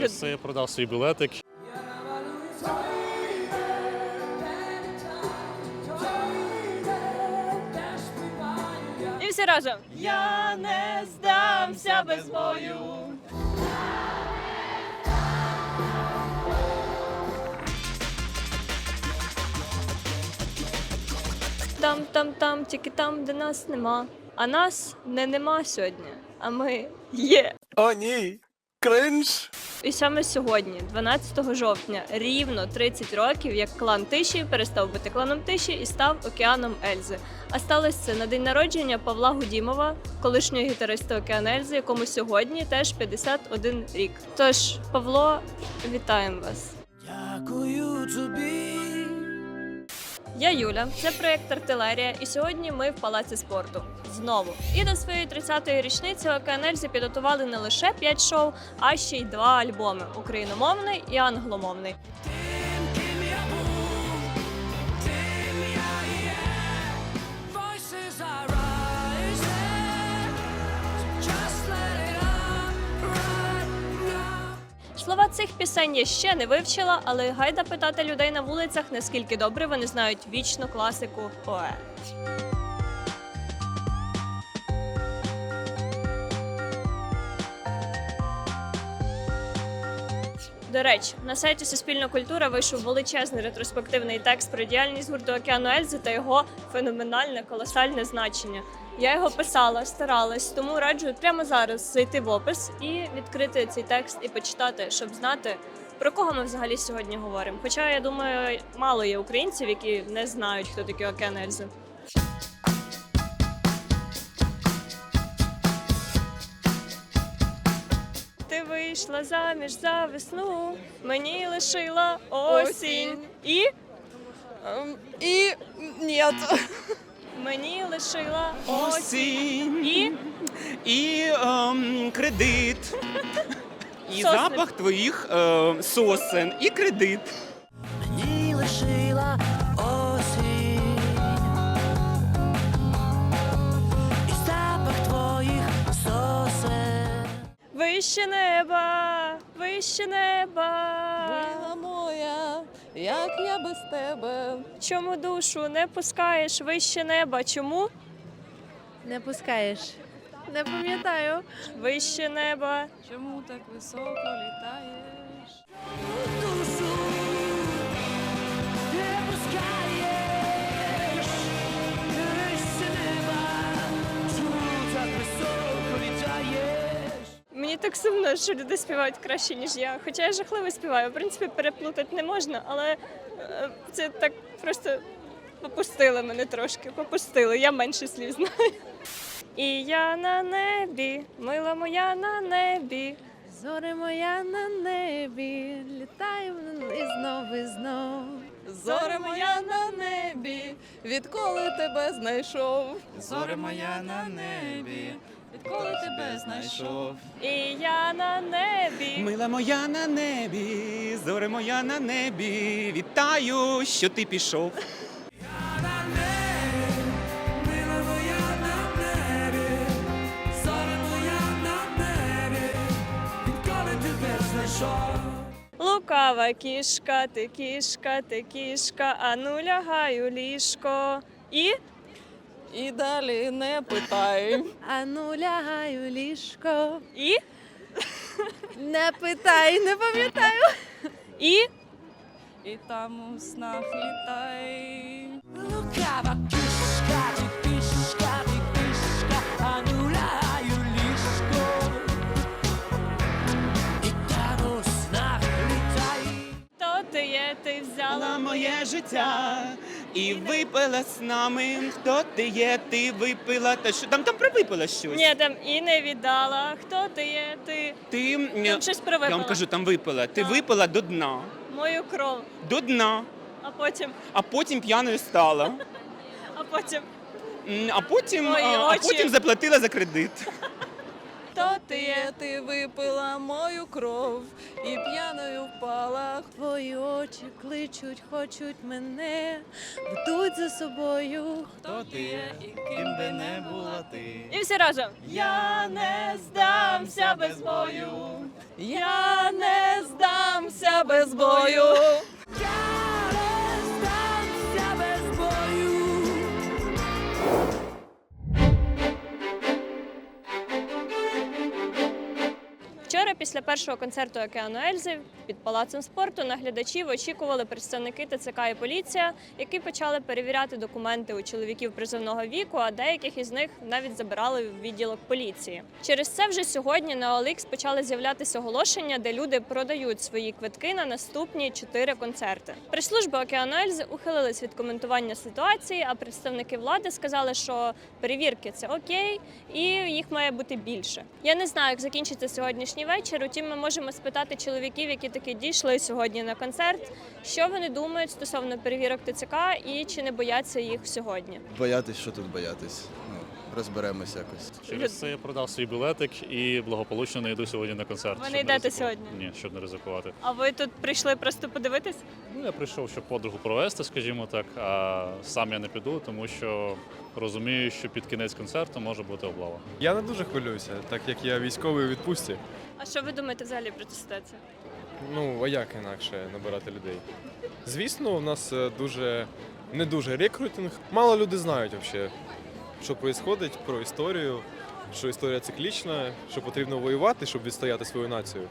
Через я продав свій білетик. І всі разом. Я не здамся без бою. Там, там, там, тільки там, де нас нема. А нас не нема сьогодні, а ми є. О, ні. Кринж. І саме сьогодні, 12 жовтня, рівно 30 років, як клан Тиші перестав бути кланом Тиші і став океаном Ельзи. А сталося це на день народження Павла Гудімова, колишнього гітариста Океан Ельзи, якому сьогодні теж 51 рік. Тож, Павло, вітаємо вас! Дякую тобі. Я Юля, це проєкт Артилерія, і сьогодні ми в палаці спорту. Знову. І до своєї 30-ї річниці Океанельзі підготували не лише 5 шоу, а ще й два альбоми україномовний і англомовний. Слова цих пісень я ще не вивчила, але гайда питати людей на вулицях, наскільки добре вони знають вічну класику поет. До речі, на сайті Суспільна культура вийшов величезний ретроспективний текст про діяльність гурту Океану Ельзи та його феноменальне колосальне значення. Я його писала, старалась, тому раджу прямо зараз зайти в опис і відкрити цей текст і почитати, щоб знати, про кого ми взагалі сьогодні говоримо. Хоча я думаю, мало є українців, які не знають, хто такий Океан Ельзи. Ти вийшла заміж за весну, мені лишила осінь. І Эм, И нет. Мені лишила осінь. І і ем, кредит. І Сосни. запах твоїх е, сосен, і кредит. Мені лишила осінь і запах твоїх сосен. вище неба, вище неба. Мила як я без тебе. Чому душу не пускаєш вище неба? Чому? Не пускаєш. Не пам'ятаю. Вище неба. Чому так високо літаєш? Так сумно, що люди співають краще, ніж я. Хоча я жахливо співаю. В принципі, переплутати не можна, але е, це так просто попустили мене трошки. Попустили. Я менше слів знаю. І я на небі, мила моя на небі. Зоре моя на небі, літаю і знов і знов. Зоре моя на небі, відколи тебе знайшов. Зоре моя на небі, Відколи тебе знайшов. І я на небі. Мила моя на небі, зоре моя на небі. Вітаю, що ти пішов. Лукава кішка, ти кішка, ти кішка, а ну лягай у ліжко. І І далі не питай. А ну лягай ліжко. і Не питай, не пам'ятаю. і І там у снах літай. Лукава кішка, ти кішка, ти кішка, а ну лягай ліжко. І там у снах літай. хто ти є, ти взяла моє життя і випила з нами. Хто ти є, ти випила. Та що там там про випила щось? Ні, там і не віддала. Хто ти є? Ти Ти там щось про я вам кажу, там випила. Ти Так. випила до дна. мою кров. До дна. А потім, А потім п'яною стала. а потім М, А потім, Мої а, а очі. потім заплатила за кредит. Хто ти є? Ти випила мою кров і п'яною впала. Твої очі кличуть, хочуть мене, ведуть за собою. Хто ти є і ким би не була ти. І всі Всі разом. Я не здамся без бою. Я не здамся без бою. Після першого концерту Океану Ельзи під палацем спорту, на глядачів очікували представники ТЦК і поліція, які почали перевіряти документи у чоловіків призовного віку, а деяких із них навіть забирали в відділок поліції. Через це вже сьогодні на OLX почали з'являтися оголошення, де люди продають свої квитки на наступні чотири концерти. Прес-служба Океану Ельзи ухилилась від коментування ситуації, а представники влади сказали, що перевірки це окей, і їх має бути більше. Я не знаю, як закінчиться сьогоднішній вечір. Утім, ми можемо спитати чоловіків, які таки дійшли сьогодні на концерт, що вони думають стосовно перевірок ТЦК і чи не бояться їх сьогодні. Боятись, що тут боятись. Розберемось якось. Через це я продав свій білетик і благополучно не йду сьогодні на концерт. Ви щоб не йдете ризикувати. сьогодні? Ні, щоб не ризикувати. А ви тут прийшли просто подивитись? Ну я прийшов, щоб подругу провести, скажімо так, а сам я не піду, тому що розумію, що під кінець концерту може бути облава. Я не дуже хвилююся, так як я військовий у відпустці. А що ви думаєте взагалі про цю ситуацію? Ну, а як інакше набирати людей? Звісно, у нас е, дуже не дуже рекрутинг. Мало люди знають взагалі, що відбувається, про історію, що історія циклічна, що потрібно воювати, щоб відстояти свою націю.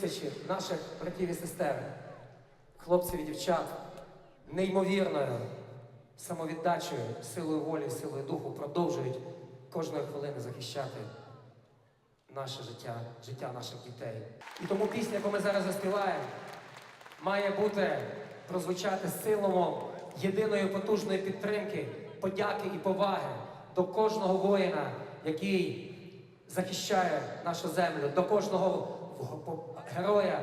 Тисячі наших братів і сестер, хлопців і дівчат неймовірною самовіддачею, силою волі, силою духу продовжують кожної хвилини захищати наше життя, життя наших дітей. І тому пісня, яку ми зараз заспіваємо, має бути прозвучати силом єдиної потужної підтримки, подяки і поваги до кожного воїна, який захищає нашу землю, до кожного героя,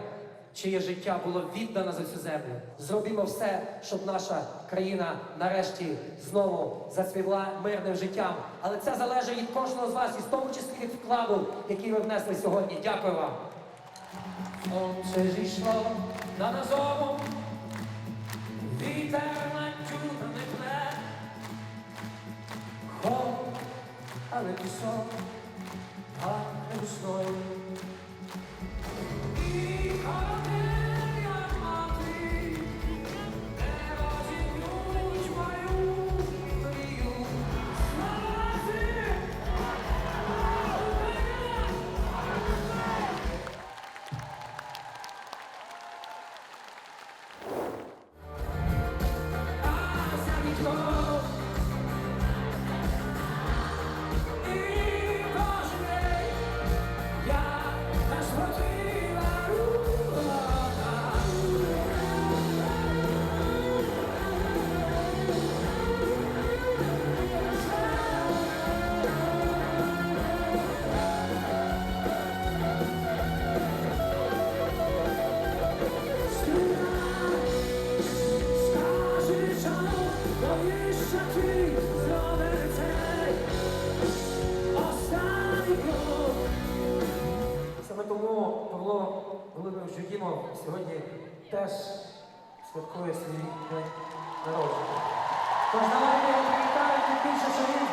чиє життя було віддано за цю землю. Зробімо все, щоб наша країна нарешті знову зацвіла мирним життям. Але це залежить від кожного з вас, і в тому числі від вкладу, який ви внесли сьогодні. Дякую вам. Сонце зійшло над Азовом, вітер на не пне, холод, але пісок, пахне весною. І корабель, Привітаємо, тим більше, він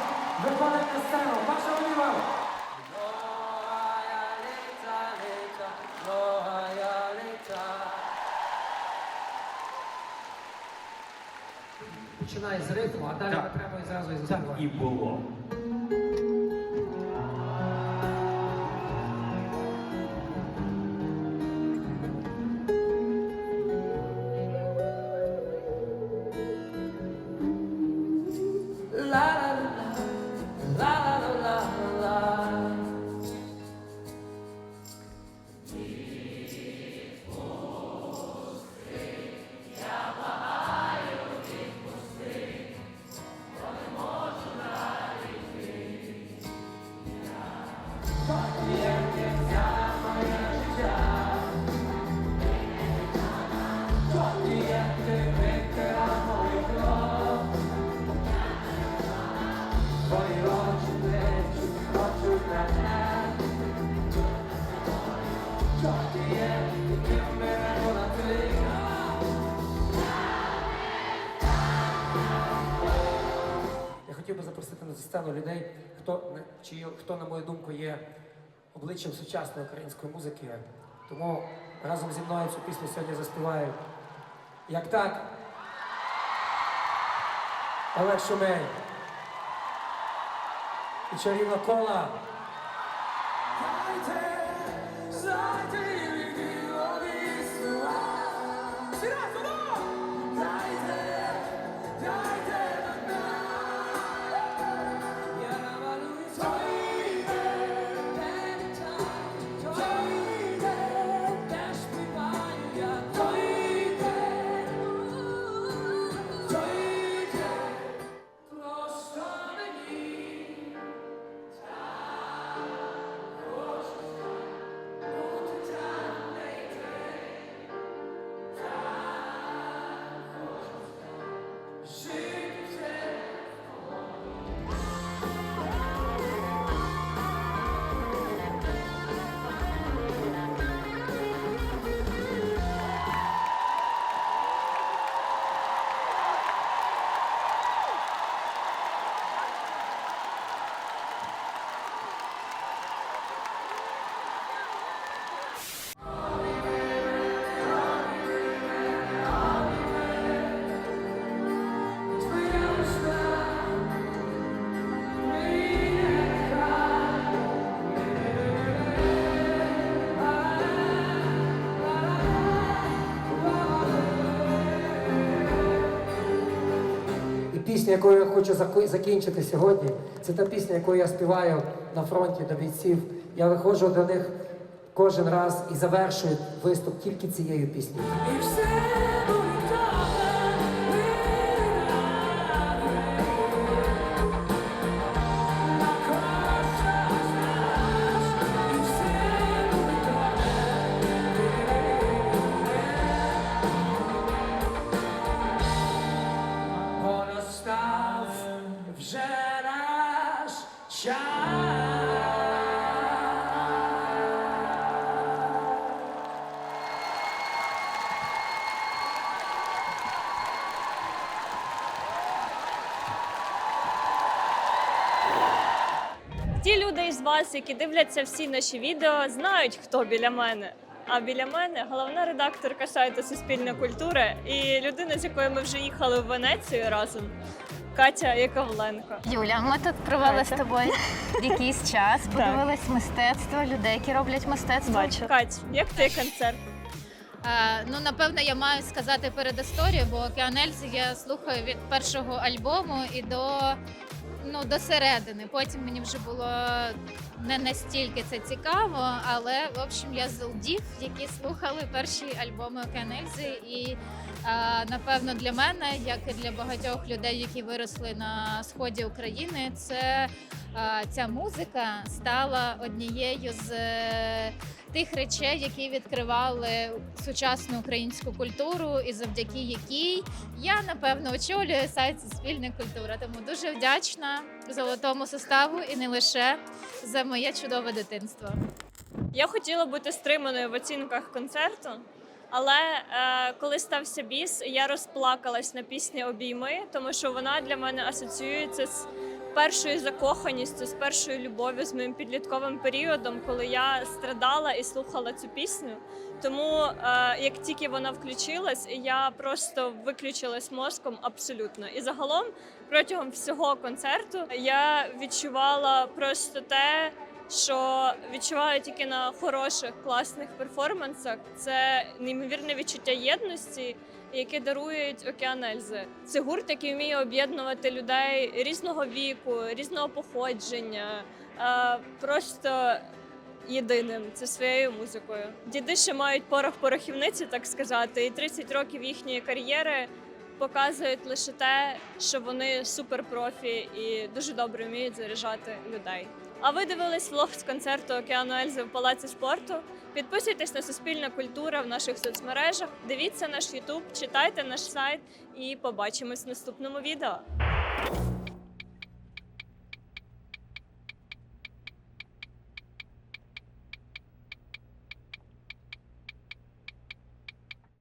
виходить на сцену. Паша Володимир! Починає з ритму, а далі прямо і зразу і заспіваємо. і було. Сцену людей, хто, чи, хто, на мою думку, є обличчям сучасної української музики. Тому разом зі мною цю пісню сьогодні заспіває. Як так? Олег Шумей. І чарівна кола. І пісня, якою я хочу закінчити сьогодні, це та пісня, яку я співаю на фронті до бійців. Я виходжу до них кожен раз і завершую виступ тільки цією піснею. Ті люди із вас, які дивляться всі наші відео, знають, хто біля мене. А біля мене головна редакторка сайту Суспільна культура і людина, з якою ми вже їхали в Венецію разом. Катя Яковленко. Юля, ми тут провели з тобою якийсь час, подивились мистецтво, людей, які роблять мистецтво. Бачу. Кать, як ти концерт? Е, ну, напевно, я маю сказати перед історією, бо Океан Ельзи я слухаю від першого альбому і до, ну, до середини. Потім мені вже було не настільки це цікаво, але в общем я з олдів, які слухали перші альбоми Океан Ельзи. І е, напевно для мене, як і для багатьох людей, які виросли на сході України, це е, ця музика стала однією з тих речей, які відкривали сучасну українську культуру, і завдяки якій я напевно очолюю сайт Суспільна культура. Тому дуже вдячна золотому составу і не лише за моє чудове дитинство. Я хотіла бути стриманою в оцінках концерту, але е, коли стався біс, я розплакалась на пісні Обійми, тому що вона для мене асоціюється з першою закоханістю, з першою любов'ю, з моїм підлітковим періодом, коли я страдала і слухала цю пісню. Тому е, як тільки вона включилась, я просто виключилась мозком абсолютно. І загалом протягом всього концерту я відчувала просто те, що відчуваю тільки на хороших класних перформансах. Це неймовірне відчуття єдності, яке дарують океан Ельзи. Це гурт, який вміє об'єднувати людей різного віку, різного походження. е, Просто єдиним це своєю музикою. Діди ще мають порох порохівниці, так сказати, і 30 років їхньої кар'єри показують лише те, що вони суперпрофі і дуже добре вміють заряджати людей. А ви дивились влог з концерту Океану Ельзи в Палаці спорту? Підписуйтесь на Суспільна культура в наших соцмережах, дивіться наш Ютуб, читайте наш сайт і побачимось в наступному відео.